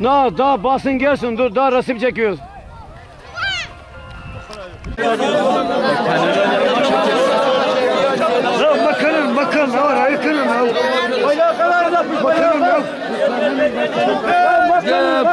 Na daha basın gelsin dur daha resim çekiyoruz. Ya bakalım bakın ne var ayıkırın ya. Bakalım ya. abilerim,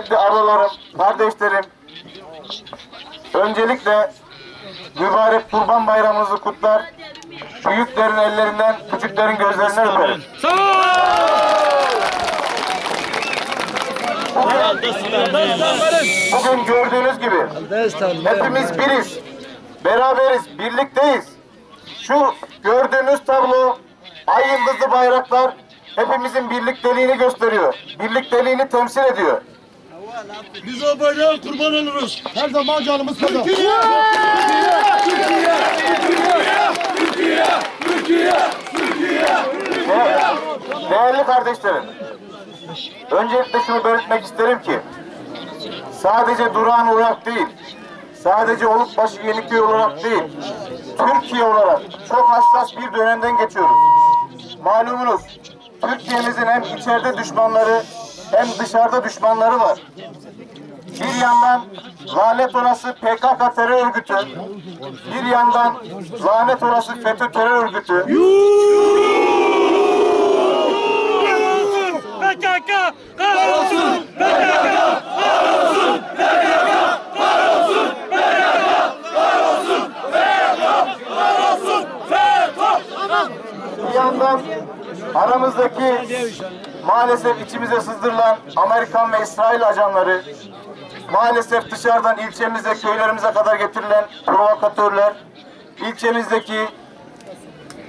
kıymetli ablalarım, kardeşlerim, öncelikle mübarek Kurban Bayramınızı kutlar, büyüklerin ellerinden, küçüklerin gözlerinden öperim. Bugün gördüğünüz gibi hepimiz biriz, beraberiz, birlikteyiz. Şu gördüğünüz tablo, ay yıldızlı bayraklar hepimizin birlikteliğini gösteriyor. Birlikteliğini temsil ediyor. Biz o bayrağa kurban oluruz. Her zaman canımız kadar. Ve- Değerli kardeşlerim, öncelikle şunu belirtmek isterim ki, sadece durağan olarak değil, sadece Olukbaşı Yenikköy olarak değil, Türkiye olarak çok hassas bir dönemden geçiyoruz. Malumunuz, Türkiye'mizin hem içeride düşmanları hem dışarıda düşmanları var. Bir yandan lanet olası PKK terör örgütü, bir yandan lanet olası FETÖ terör örgütü, Bir yandan aramızdaki maalesef içimize sızdırılan Amerikan ve İsrail ajanları, maalesef dışarıdan ilçemize, köylerimize kadar getirilen provokatörler, ilçemizdeki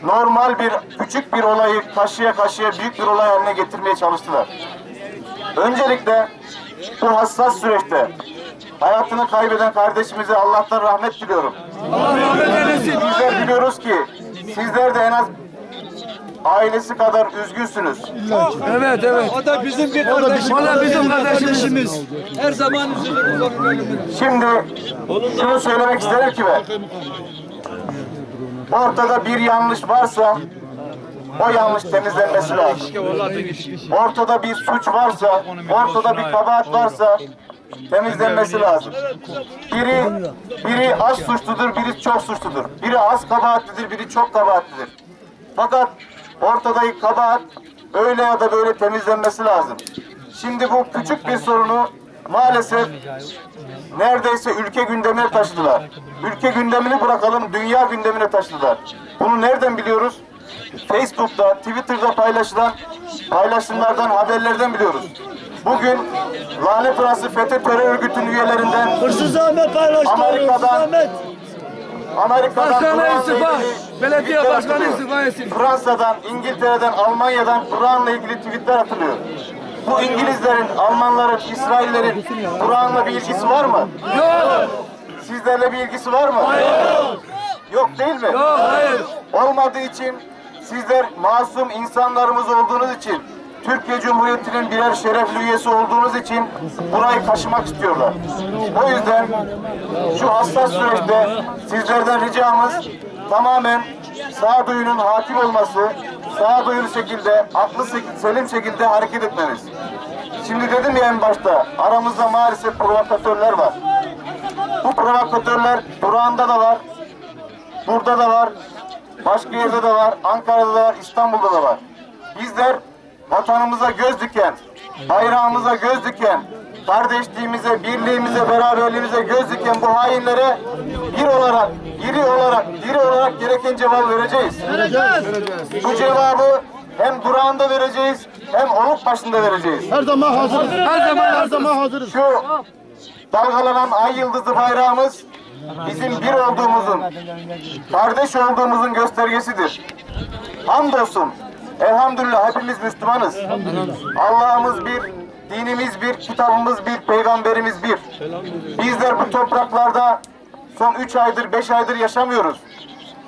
normal bir, küçük bir olayı kaşıya kaşıya büyük bir olay haline getirmeye çalıştılar. Öncelikle bu hassas süreçte hayatını kaybeden kardeşimize Allah'tan rahmet diliyorum. Bizler biliyoruz ki sizler de en az ailesi kadar üzgünsünüz. Evet evet. O da bizim bir kardeşimiz. O da bizim kardeşimiz. Her zaman üzülürüz onun ölümüne. Şimdi şunu söylemek isterim ki ben. Ortada bir yanlış varsa o yanlış temizlenmesi lazım. Ortada bir suç varsa, ortada bir kabahat varsa temizlenmesi lazım. Biri biri az suçludur, biri çok suçludur. Biri az kabahatlidir, biri çok kabahatlidir. Fakat ortadaki kabahat öyle ya da böyle temizlenmesi lazım. Şimdi bu küçük bir sorunu maalesef neredeyse ülke gündemine taşıdılar. Ülke gündemini bırakalım, dünya gündemine taşıdılar. Bunu nereden biliyoruz? Facebook'ta, Twitter'da paylaşılan paylaşımlardan, haberlerden biliyoruz. Bugün lanet olası FETÖ terör örgütünün üyelerinden Hırsız Ahmet paylaştı. Amerika'dan- Hırsız Ahmet. Amerika'dan Başkanı Kur'an'la istifa. ilgili Belediye tweetler başkanı atılıyor. istifa etsin. Fransa'dan, İngiltere'den, Almanya'dan Kur'an'la ilgili tweetler atılıyor. Bu İngilizlerin, Almanların, İsraillerin Kur'an'la bir ilgisi var mı? Yok. Sizlerle bir ilgisi var mı? Yok değil mi? Yok hayır. Olmadığı için sizler masum insanlarımız olduğunuz için Türkiye Cumhuriyeti'nin birer şerefli üyesi olduğunuz için burayı kaşımak istiyorlar. O yüzden şu hassas süreçte sizlerden ricamız tamamen sağduyunun hakim olması, sağduyulu şekilde, aklı se- selim şekilde hareket etmeniz. Şimdi dedim ya en başta, aramızda maalesef provokatörler var. Bu provokatörler durağında da var, Burada da var, başka yerde de var, Ankara'da da var, İstanbul'da da var. Bizler vatanımıza göz diken, bayrağımıza göz diken, kardeşliğimize, birliğimize, beraberliğimize göz diken bu hainlere bir olarak, diri olarak, diri olarak gereken cevabı vereceğiz. Bu cevabı hem durağında vereceğiz, hem oluk başında vereceğiz. Her zaman hazırız. Her zaman Her zaman hazırız. Şu dalgalanan ay yıldızı bayrağımız bizim bir olduğumuzun, kardeş olduğumuzun göstergesidir. Hamdolsun, elhamdülillah hepimiz Müslümanız. Allah'ımız bir, dinimiz bir, kitabımız bir, peygamberimiz bir. Bizler bu topraklarda son üç aydır, beş aydır yaşamıyoruz.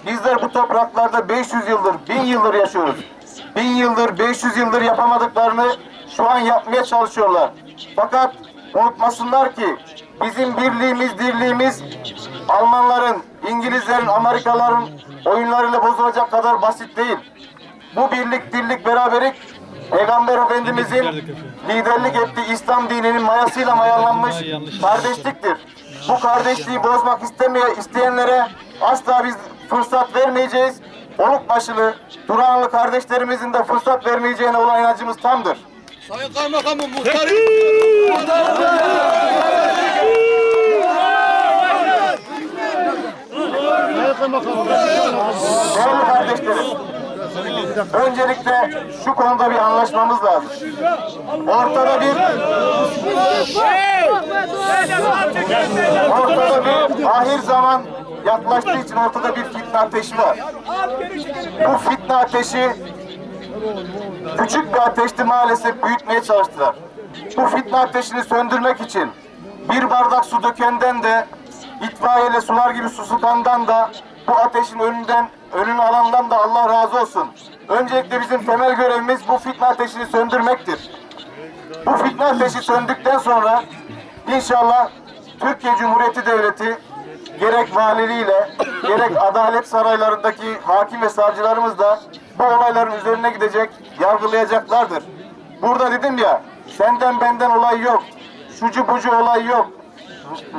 Bizler bu topraklarda 500 yıldır, 1000 yıldır yaşıyoruz. 1000 yıldır, 500 yıldır yapamadıklarını şu an yapmaya çalışıyorlar. Fakat unutmasınlar ki bizim birliğimiz, dirliğimiz Almanların, İngilizlerin, Amerikalıların oyunlarıyla bozulacak kadar basit değil. Bu birlik, dirlik, beraberlik Peygamber Efendimizin liderlik ettiği İslam dininin mayasıyla mayalanmış kardeşliktir. Bu kardeşliği bozmak istemeye isteyenlere asla biz fırsat vermeyeceğiz. Oluk başılı, Duranlı kardeşlerimizin de fırsat vermeyeceğine olan inancımız tamdır. Değerli kardeşlerim, öncelikle şu konuda bir anlaşmamız lazım. Ortada bir ortada bir ahir zaman yaklaştığı için ortada bir fitne ateşi var. Bu fitne ateşi küçük bir ateşti maalesef büyütmeye çalıştılar. Bu fitne ateşini söndürmek için bir bardak su dökenden de itfaiyeyle sular gibi su sıkandan da bu ateşin önünden önünü alandan da Allah razı olsun. Öncelikle bizim temel görevimiz bu fitne ateşini söndürmektir. Bu fitne ateşi söndükten sonra inşallah Türkiye Cumhuriyeti Devleti gerek valiliğiyle gerek adalet saraylarındaki hakim ve savcılarımız da bu olayların üzerine gidecek, yargılayacaklardır. Burada dedim ya, senden benden olay yok, şucu bucu olay yok.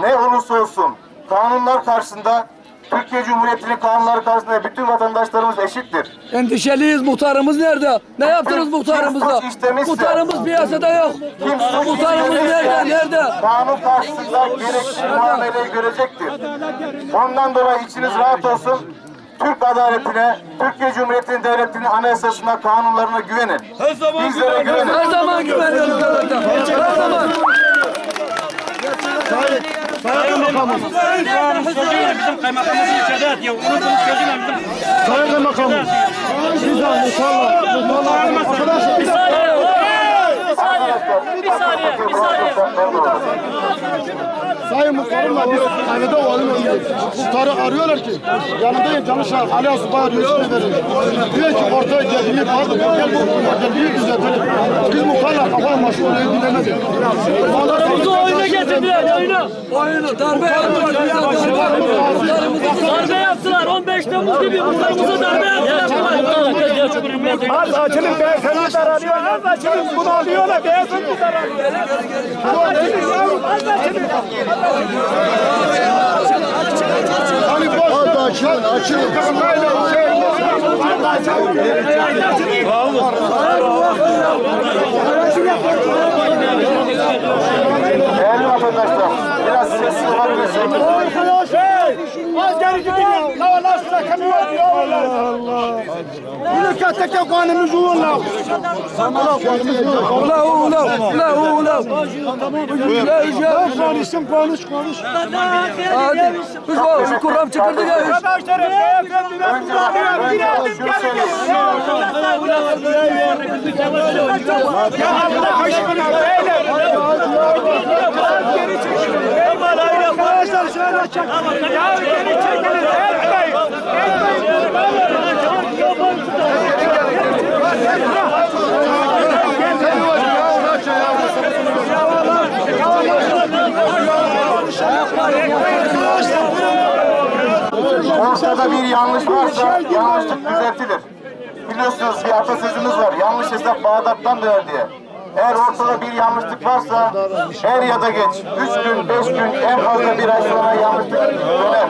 Ne olursa olsun kanunlar karşısında Türkiye Cumhuriyeti'nin kanunları karşısında bütün vatandaşlarımız eşittir. Endişeliyiz muhtarımız nerede? Ne yaptınız muhtarımızla? kim suç işlemişse- Muhtarımız piyasada yok. Kim suç Muhtarımız işlemişse nerede? Nerede? Kanun karşısında gerekli muameleyi görecektir. Ondan dolayı içiniz rahat olsun. Türk adaletine, Türkiye Cumhuriyeti'nin devletinin anayasasına, kanunlarına güvenin. Bizlere güvenin. Her zaman güveniyoruz devlete. Her zaman. Bizim kaymakamımızın içeride yatıyor. Unutun sözüyle bizim Sayın Kaymakamım. Siz de muhtarla, muhtarla arkadaşlar. Bir saniye, bir saniye. Sayın muhtarımla biz evde olalım önce. Muhtarı arıyorlar ki yanındayım çalışan Ali Asubay arıyor ismini verin. Diyor ki ortaya geldiğini pardon gel bu geldiğini düzeltelim. Biz muhtarla kafa oraya dinlemedik. Bizi oyuna getirdiler oyunu. Oyunu darbe yaptılar. Darbe yaptılar. Muhtarımızı Darbe yaptılar. 15 Temmuz gibi muhtarımıza darbe yaptılar. Az açılın beyefendi arıyorlar. Az açılın bunu alıyorlar beyefendi de arıyorlar. Hani boş ver. Açılın açılın. Böyle şey olmaz. vatandaşlar biraz sessiz olabilirsiniz. Az geri gidin ya. La la sıra kamyon ya. Allah Allah. Bunu kattaki kanımız uğurla. Ula ula ula ula. Gel gel. Konuşsun konuş konuş. Hadi. Biz o kuram çekildi ya. Önce, önce şunu söyleyeyim. Arkadaşlar şöyle çek. Ya geri çekilin. Etmeyin. Ortada bir yanlış varsa yanlışlık düzeltilir. Biliyorsunuz bir atasözümüz var. Yanlış hesap Bağdat'tan döner diye. Eğer ortada bir yanlışlık varsa er ya da geç, üç gün, beş gün, en fazla bir ay sonra yanlışlık döner.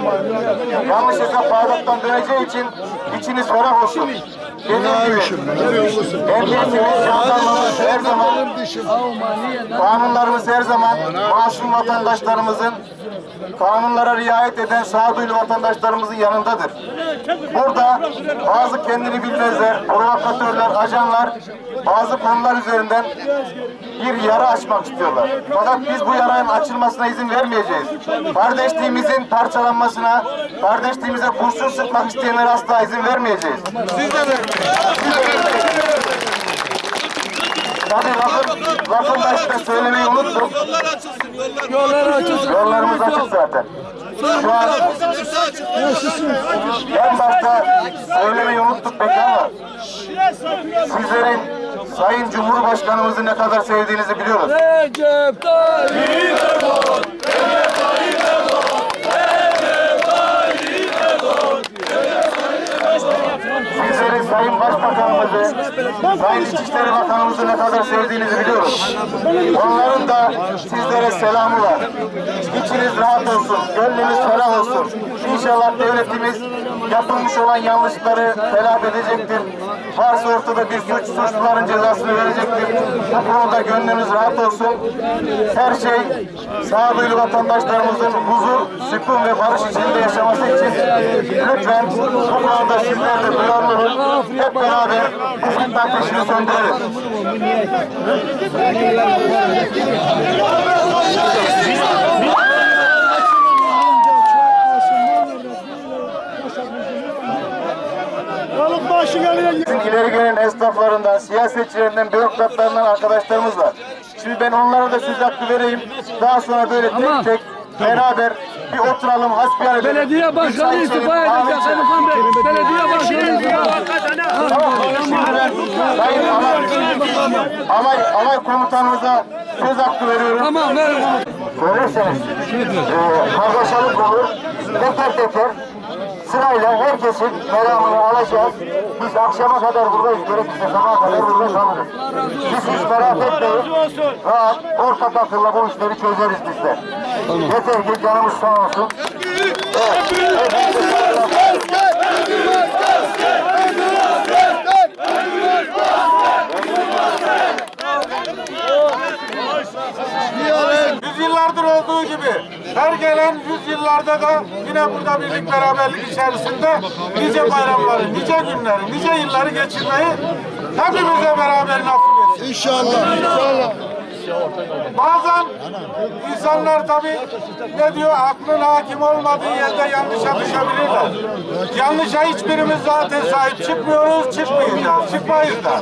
Yanlış hesap Bağdat'tan döneceği için içiniz ferah olsun. Jandarmamız her zaman, kanunlarımız her zaman masum vatandaşlarımızın kanunlara riayet eden sağduyulu vatandaşlarımızın yanındadır. Burada bazı kendini bilmezler, provokatörler, ajanlar bazı konular üzerinden bir yara açmak istiyorlar. Fakat biz bu yaranın açılmasına izin vermeyeceğiz. Kardeşliğimizin parçalanmasına, kardeşliğimize kurşun sıkmak isteyenlere asla izin vermeyeceğiz. Siz de Tabii lafın, lafın başında söylemeyi unuttum. Yollar açılsın. Yollarımız açık zaten. Şu an en başta söylemeyi unuttuk peki ama sizlerin Sayın Cumhurbaşkanımızı ne kadar sevdiğinizi biliyoruz. Recep Tayyip Sizlerin Sayın Başbakanımızı, Sayın İçişleri Bakanımızı ne kadar sevdiğinizi biliyoruz. Onların da sizlere selamı var. İçiniz rahat olsun, gönlünüz ferah olsun. İnşallah devletimiz yapılmış olan yanlışları telafi edecektir. Varsa ortada bir suç, suçluların cezasını verecektir. Bu konuda gönlünüz rahat olsun. Her şey sağduyulu vatandaşlarımızın huzur, sükun ve barış içinde yaşaması için lütfen bu konuda sizler de duyarlı olun. Hep beraber bu fitne ateşini söndürelim. Balık başı geliyor. İleri gelen esnaflarından, siyasetçilerinden, bürokratlarından arkadaşlarımız var. Şimdi ben onlara da söz hakkı vereyim. Daha sonra böyle Tamam. tek tek beraber bir oturalım, hasbihal edelim. Belediye başkanı istifa edecek. Kaymakam Bey. Belediye başkanı istifa. Tamam. Şimdi ben Sayın Amay, Amay komutanımıza söz hakkı veriyorum. Tamam ver. Söylerseniz e, kargaşalık olur. Teker teker sırayla herkesin meramını alacağız. Biz akşama kadar buradayız. Gerekirse sabaha kadar burada kalırız. Siz hiç merak etmeyin. Rahat, ortak akılla bu işleri çözeriz biz de. Yeter ki canımız sağ olsun. Yüzyıllardır olduğu gibi her gelen yüzyıllarda da yine burada birlik beraberlik içerisinde nice bayramları, nice günleri, nice yılları geçirmeyi hepimize beraber nasip etsin. İnşallah. İnşallah. Bazen insanlar tabii ne diyor aklın hakim olmadığı yerde yanlışa düşebilirler. Yanlışa hiçbirimiz zaten sahip çıkmıyoruz, çıkmayacağız, çıkmayız da.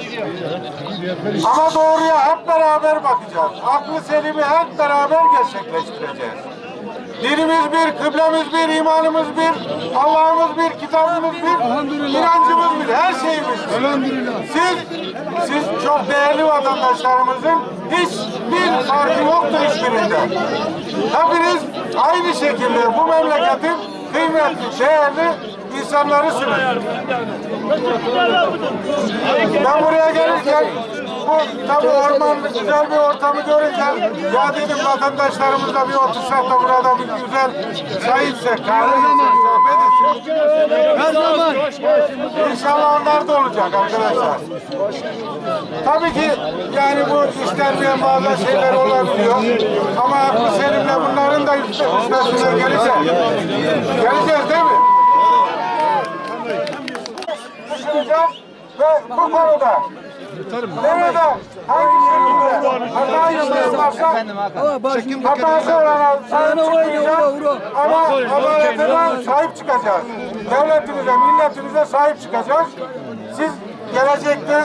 Ama doğruya hep beraber bakacağız. Aklı selimi hep beraber gerçekleştireceğiz. Dinimiz bir, kıblemiz bir, imanımız bir, Allah'ımız bir, kitabımız bir, inancımız bir, her şeyimiz. Siz, siz çok değerli vatandaşlarımızın hiçbir farkı yoktur hiçbirinde. Hepiniz aynı şekilde bu memleketin kıymetli, değerli insanlarısınız. Ben buraya gelirken bu tabi ormanlı güzel bir ortamı görünce ya dedim vatandaşlarımızla bir otursak da burada bir güzel çay içsek, kahve içsek, sohbet etsek. Her zaman. İnşallah onlar da olacak arkadaşlar. Tabii ki yani bu istenmeyen bazı şeyler olabiliyor. Ama selimle bunların da üste- üstesinden geleceğiz. Geleceğiz değil mi? Düşüneceğiz ve bu konuda nerede hangi şekilde hata yapılırsa hatası olana sahip çıkmayacağız ama adaletine sahip çıkacağız. Devletimize, milletimize sahip çıkacağız. Siz gelecekte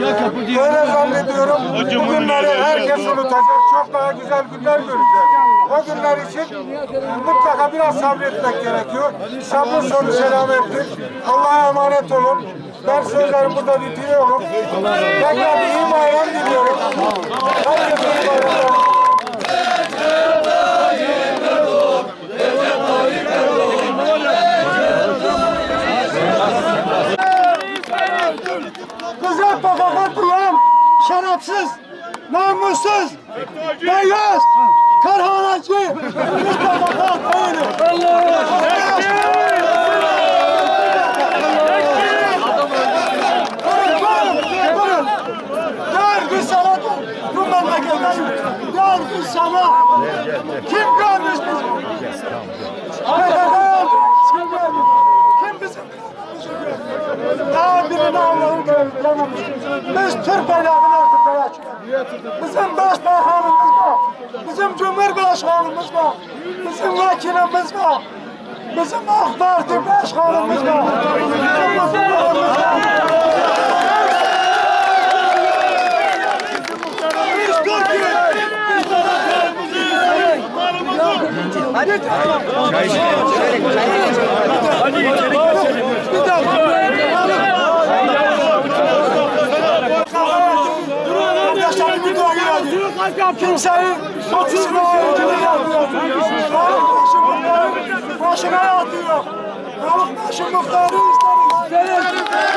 Öyle zannediyorum. Bu günleri herkes unutacak. Çok daha güzel günler göreceğiz. O günler için mutlaka biraz sabretmek gerekiyor. Sabrın sonu selamettir. Allah'a emanet olun. Ben sözlerimi burada bitiriyorum. Tekrar iyi bayram diliyorum. Cumhurbaşkanımız var. Bizim vekilimiz var. Bizim AK Parti başkanımız var. Bizim muhtarımız var. Biz Türk'üz. Biz Hadi. Hadi içeri Bir dakika. Arkadaşlar bir Balık başı muhtarı isteriz. İsteriz.